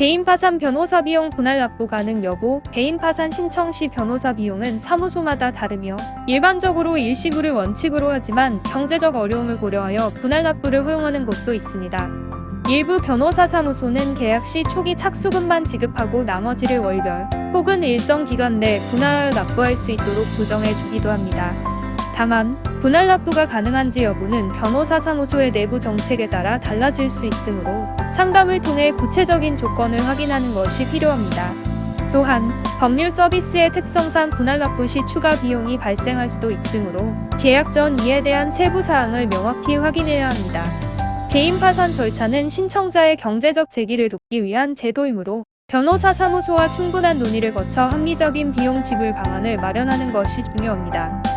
개인 파산 변호사 비용 분할 납부 가능 여부 개인 파산 신청 시 변호사 비용은 사무소마다 다르며 일반적으로 일시불을 원칙으로 하지만 경제적 어려움을 고려하여 분할 납부를 허용하는 곳도 있습니다. 일부 변호사 사무소는 계약 시 초기 착수금만 지급하고 나머지를 월별 혹은 일정 기간 내 분할하여 납부할 수 있도록 조정해 주기도 합니다. 다만 분할 납부가 가능한지 여부는 변호사 사무소의 내부 정책에 따라 달라질 수 있으므로 상담을 통해 구체적인 조건을 확인하는 것이 필요합니다. 또한 법률 서비스의 특성상 분할 납부 시 추가 비용이 발생할 수도 있으므로 계약 전 이에 대한 세부 사항을 명확히 확인해야 합니다. 개인 파산 절차는 신청자의 경제적 재기를 돕기 위한 제도이므로 변호사 사무소와 충분한 논의를 거쳐 합리적인 비용 지불 방안을 마련하는 것이 중요합니다.